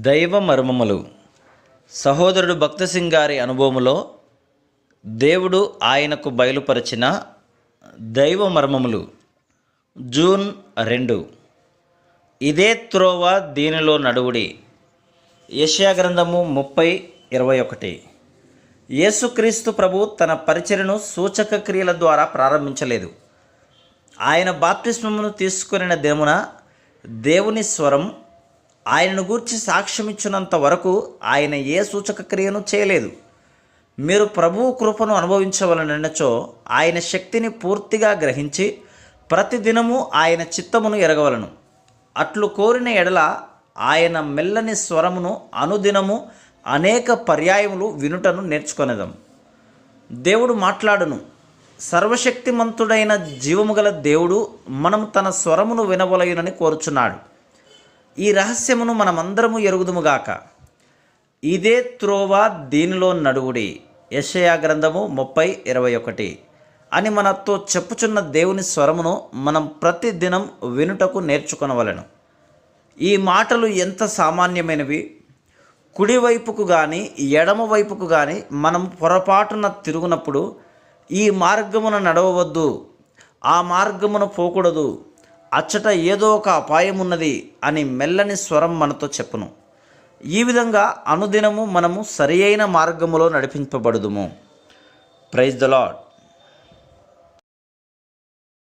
దైవ మర్మములు. సహోదరుడు భక్తసింగ్ గారి అనుభవములో దేవుడు ఆయనకు బయలుపరిచిన దైవ మర్మములు. జూన్ రెండు. ఇదే త్రోవ దీనిలో నడువుడి. యెషయా గ్రంథము ముప్పై ఇరవై ఒకటి. యేసుక్రీస్తు ప్రభు తన పరిచర్ను సూచక క్రియల ద్వారా ప్రారంభించలేదు. ఆయన బాప్తిస్మమును తీసుకుని దినమున దేవుని స్వరం ఆయనను గూర్చి సాక్ష్యమిచ్చినంత వరకు ఆయన ఏ సూచక క్రియను చేయలేదు. మీరు ప్రభువు కృపను అనుభవించవలనచో ఆయన శక్తిని పూర్తిగా గ్రహించి ప్రతిదినము ఆయన చిత్తమును ఎరగవలను. అట్లు కోరిన ఎడల ఆయన మెల్లని స్వరమును అనుదినము అనేక పర్యాయములు వినుటను నేర్చుకొనేదాం. దేవుడు మాట్లాడును సర్వశక్తిమంతుడైన జీవము గల దేవుడు మనం తన స్వరమును వినవలయునని కోరుచున్నాడు. ఈ రహస్యమును మనమందరము ఎరుగుదుముగాక ఇదే త్రోవ దీనిలో నడువుడి. యషయా గ్రంథము ముప్పై ఇరవై ఒకటి. అని మనతో చెప్పుచున్న దేవుని స్వరమును మనం ప్రతిదినం వినుటకు నేర్చుకొనవలెను. ఈ మాటలు ఎంత సామాన్యమైనవి? కుడివైపుకు కానీ ఎడమ వైపుకు కానీ మనం పొరపాటున తిరుగునప్పుడు ఈ మార్గమున నడవవద్దు. ఆ మార్గమున పోకూడదు. అచ్చట ఏదో ఒక అపాయం ఉన్నది అని మెల్లని స్వరం మనతో చెప్పును. ఈ విధంగా అనుదినము మనము సరి అయిన మార్గములో నడిపింపబడుదుము. Praise the lord